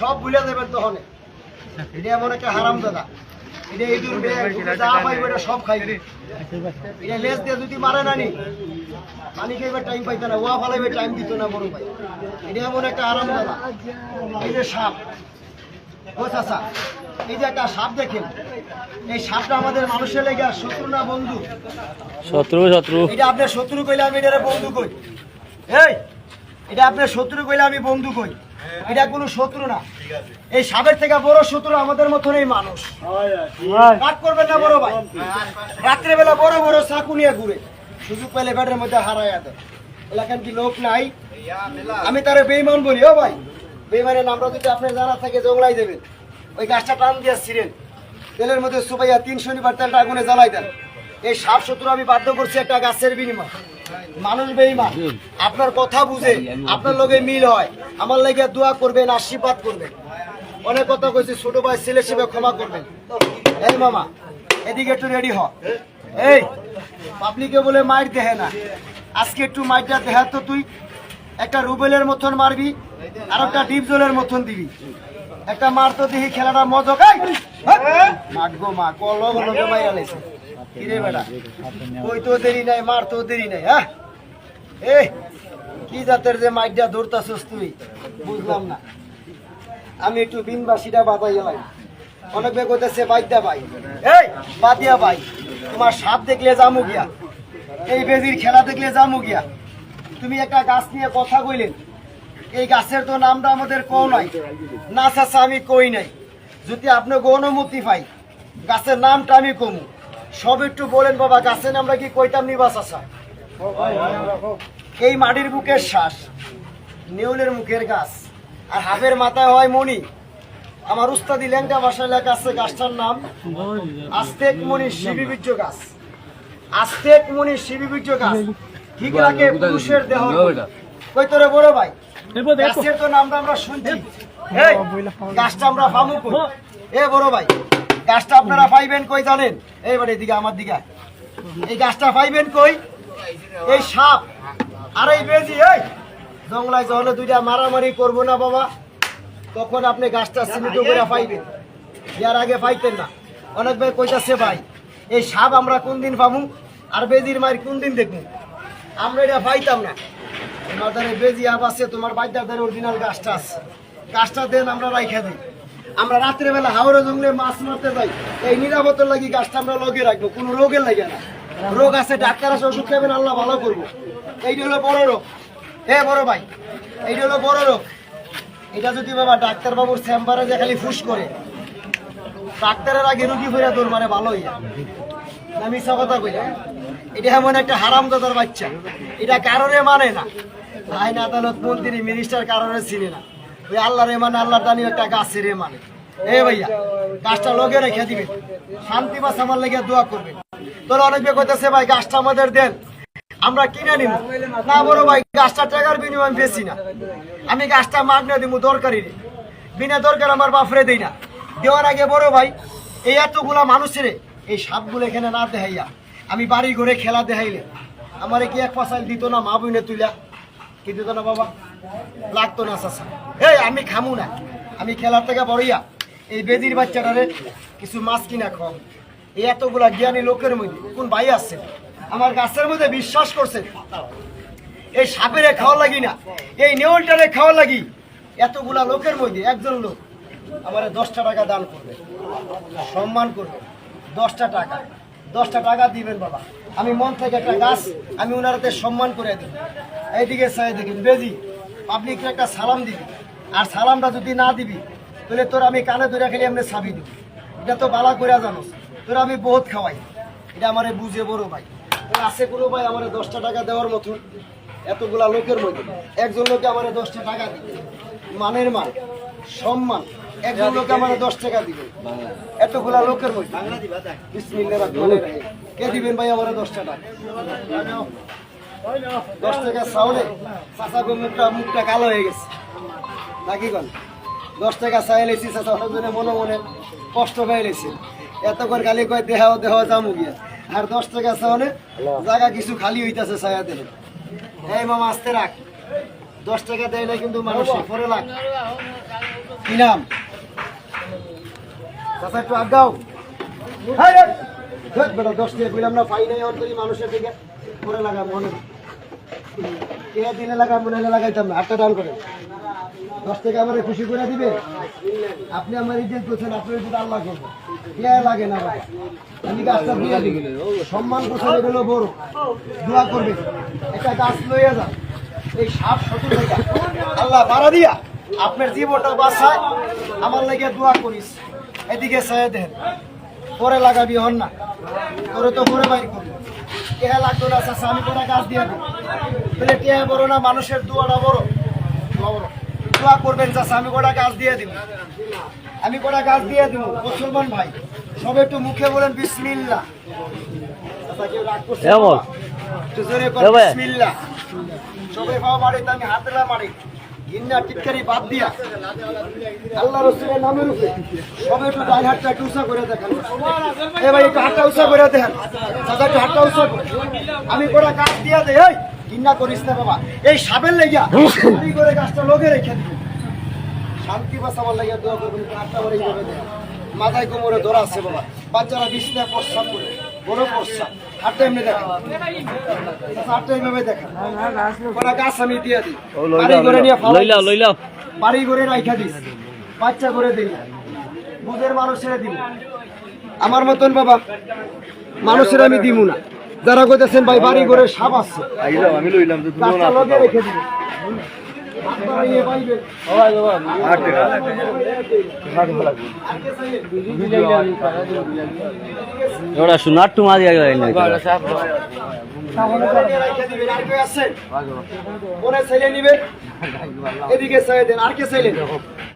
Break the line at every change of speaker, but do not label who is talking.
সব ভুলে দেবেন তখন। এটা এমন একটা হারাম দাদা। এটা যা পাইবে এটা সব খাইবে। এটা লেজ দিয়ে যদি মারে না নি পানি খাইবে টাইম পাইতে না? ওয়া ফালাইবে টাইম দিত না বড় ভাই। এটা এমন একটা আরাম দাদা। এই যে সাপ। ও চাচা এই যে একটা সাপ দেখেন। এই সাপটা আমাদের মানুষের লেগে শত্রু না বন্ধু?
শত্রু শত্রু।
এটা আপনার শত্রু কইলে আমি এটা বন্ধু কই? এই! এটা আপনার শত্রু কইলে আমি বন্ধু কই? এটা কোনো শত্রু না। এই সাবের থেকে বড় শত্রু আমাদের মতন এই মানুষ। রাগ করবেন না বড় ভাই। রাত্রেবেলা বড় বড় চাকু নিয়ে ঘুরে। সুযোগ পেলে ব্যাটের মধ্যে হারাইয়া দেয়। এলাকার কি লোক নাই? আমি তারে বেইমান বলি, ও ভাই। বেইমানের নামটা যদি আপনার জানা থাকে জংলাই দেবেন। ওই গাছটা টান দিয়ে ছিলেন তেলের মধ্যে সুপাইয়া তিন শনিবার তেলটা আগুনে জ্বালাই দেন। এই সাপ শত্রু আমি বাধ্য করছি একটা গাছের বিনিময়। মানুষ বেইমান আপনার কথা বুঝে আপনার লগে মিল হয়। আমার লেগে দোয়া করবেন, আশীর্বাদ করবেন। অনেক কথা কইছি, ছোট ভাই ছেলে হিসেবে ক্ষমা করবেন। এই মামা, এদিকে একটু রেডি হ। এই পাবলিকে বলে মাইর দেহে না। আজকে একটু মাইরটা দেহা তো তুই। একটা রুবেলের মতন মারবি আর একটা ডিপ জলের মতন দিবি। একটা মার তো দেখি খেলাটা মজা। মাগো মা কল লগে মাইরা লাইছে বেটা? কই তো নাই, মার তো নাই হ্যাঁ? এই কি জাতের যে মাইরটা ধরতাছস তুই? বুঝলাম না। আমি একটু বিনবাসীটা বাতাই গেলাম অনেক বেগ হইতেছে বাইদা ভাই। এই বাদিয়া ভাই, তোমার সাপ দেখলে জামু গিয়া। এই বেজির খেলা দেখলে জামু গিয়া। তুমি একটা গাছ নিয়ে কথা কইলেন। এই গাছের তো নামটা আমাদের কও নাই। না চাচা, আমি কই নাই। যদি আপনাকে অনুমতি পাই গাছের নামটা আমি কমু। সব একটু বলেন বাবা গাছের নামটা কি কইতাম নিবা চাচা এই মাটির বুকের শ্বাস নেউলের মুখের গাছ আর হাফের মাথায় হয় মণি। আমার উস্তাদি ল্যাংটা ভাষায় লেখা আছে গাছটার নাম আস্তেক মণি শিবিবীর্য গাছ। আস্তেক মণি শিবিবীর্য গাছ। ঠিক রাখে পুরুষের দেহ। কই তোরে বড় ভাই? গাছের তো নামটা আমরা শুনছি। এই, গাছটা আমরা ফামু কই? এ বড় ভাই গাছটা আপনারা পাইবেন কই জানেন? এইবার এদিকে আমার দিকে এই গাছটা পাইবেন কই? এই সাপ। আর এই বেজি এই জংলায় যখন দুইটা মারামারি করব না বাবা। তখন আপনি গাছটা সীমিত করে পাইবেন। ইয়ার আগে পাইতেন না। অনেক ভাই কইতাছে ভাই এই সাপ আমরা কোন দিন পাবো? আর বেজির মায়ের কোন দিন দেখব? আমরা এটা পাইতাম না। তোমার দ্বারা বেজি আপ আছে তোমার বাইদার দ্বারা অরিজিনাল গাছটা আছে। গাছটা দেন, আমরা রাইখা দিই। আমরা রাত্রেবেলা হাওড়া জঙ্গলে মাছ মারতে যাই, এই নিরাপত্তার লাগি গাছটা আমরা লগে রাখব, কোনো রোগের লাগে না। রোগ আছে, ডাক্তার আছে, ওষুধ খাবেন, আল্লাহ ভালো করব। এইটা হলো বড় রোগ। হে বড় ভাই, এইটা হলো বড় রোগ। এটা যদি বাবা ডাক্তার বাবুর চেম্বারে যে খালি ফুস করে, ডাক্তারের আগে রুগী ফেরা তোর মানে ভালো হইয়া। আমি কথা কইলাম এটা এমন একটা হারাম দাদার বাচ্চা। এটা কারণে মানে না। আইন আদালত মন্ত্রী মিনিস্টার কারণে চিনে না। ওই আল্লাহ রে মানে আল্লাহ দানি একটা গাছের মানে এ ভাইয়া, গাছটা লগে রেখে দিবেন। শান্তি বাস আমার লেগে দোয়া করবেন। তোর অনেক কইতেছে, ভাই, গাছটা আমাদের দেন। আমরা কিনে নিব না বড় ভাই, গাছটা টাকার বিনিময় বেশি না। আমি গাছটা মাগনা দিব দরকারি রে বিনা দরকার আমার বাপরে দেই না। দেওয়ার আগে বড় ভাই, এই এতগুলা মানুষের এই সাপগুলো এখানে না দেখাইয়া আমি বাড়ি ঘরে খেলা দেখাইলে। আমার কি এক পাশাল দিত না মা বইনে তুইলা? কি দিত না বাবা? লাগতো না চাষা এই, আমি খামু না। আমি খেলার থেকে বড়ইয়া এই বেদির বাচ্চাটারে কিছু মাছ কিনা খাও এই এতগুলা জ্ঞানী লোকের মধ্যে কোন ভাই আছে? আমার গাছের মধ্যে বিশ্বাস করছে। এই সাপেরে খাওয়া লাগি না। এই নেউলটারে খাওয়া লাগি। এতগুলা লোকের মধ্যে একজন লোক আমার দশটা টাকা দান করবে, সম্মান করবে। দশটা টাকা। দশটা টাকা দিবেন বাবা। আমি মন থেকে একটা গাছ আমি ওনারাতে সম্মান করে দিই এইদিকে চাই দেখেন বেজি পাবলিককে একটা সালাম দিবি। আর সালামটা যদি না দিবি, তাহলে তোর আমি কানে ধরে খেলে এমনি ছাবি দিবি। এটা তো বালা করে জানোস। তোর আমি বহুত খাওয়াই। এটা আমারে বুঝে বড় ভাই। তোর আছে কোনো ভাই আমার দশটা টাকা দেওয়ার মতন? এতগুলা লোকের মধ্যে। একজন লোকে আমার দশটা টাকা দিবে। মানের মান, সম্মান। একজন লোকে আমার দশ টাকা দিবে। এতগুলা লোকের মধ্যে। কে দিবেন ভাই আমার দশটা টাকা? দশ টাকা চাউলে চাচা মুখটা মুখটা কালো হয়ে গেছে। নাকি বল দশ টাকা চাই লেছি অনেকজনে মনে মনে কষ্ট পেয়ে লেছে। এত করে খালি কয়, দেহ দেহ জামু গিয়া। আর দশ টাকা চাওনে জায়গা কিছু খালি হইতাছে ছায়া দেহে। এই মামা, আসতে রাখ। দশ টাকা দেয় না কিন্তু মানুষ পরে লাগ। কি নাম? একটু আগাও দশ টাকা কইলাম না, পাই নাই অন্তরি মানুষের দিকে। পরে লাগা মনে কে দিনে লাগা মনে হলে লাগাইতাম না। আটটা ডান করে। দশ টাকা আমার খুশি করে দিবে। আপনি আমার ইজ্জত করছেন, আপনার ইজ্জত আল্লাহ করব কে লাগে না বাবা আমি গাছটা দিয়ে দিই। সম্মান কোথায় হলো বড়। দোয়া করবে একটা গাছ লইয়া যান। এই সাপ শত্রু আল্লাহ বাড়া দিয়া আপনার জীবনটা বাঁচায়। আমার লাগে দোয়া করিস। এদিকে চাই দেন। পরে লাগাবি হন না। তোরে তো পরে বাইর করব। টেহা লাগতো না চাষা আমি কোনো গাছ দিয়ে দেবো। তাহলে টেহা বড় না মানুষের দুয়াটা বড়। দোয়া বড়। দোয়া করবেন চাষা আমি গোটা গাছ দিয়ে দিব। আমি গোটা গাছ দিয়ে দিব মুসলমান ভাই। সব একটু মুখে বলেন বিসমিল্লা।
বল।
সবাই পাওয়া মারি আমি হাতেলা মারি আমি করে কাজ দিয়া দে, এই করিস না বাবা। এই সাবের লেগিয়া করে গাছটা লোকে রেখে দিবি। শান্তি বাঁচাবার লাগিয়া দোয়া করবেন মাথায় কোমরে ধরা আছে বাবা। বাচ্চারা বিছনায় প্রস্রাব করে। বড় প্রস্রাব হাতটা এমনি দেখেন। হাতটা এইভাবে দেখেন। কোনো গাছ আমি দিয়ে দিই। বাড়ি করে নিয়ে ফালাই
লইলাও লইলাও
বাড়ি করে রাইখা দিস বাচ্চা করে দিই বুধের মানুষের দিব। আমার মতন বাবা মানুষের আমি দিব না। যারা কইতেছেন ভাই বাড়ি করে সাপ আছে।
আমি লইলাম
রেখে দিব।
ওরা সোনার
ছেলে নিবেন এদিকে চাই আর কে চাইলেন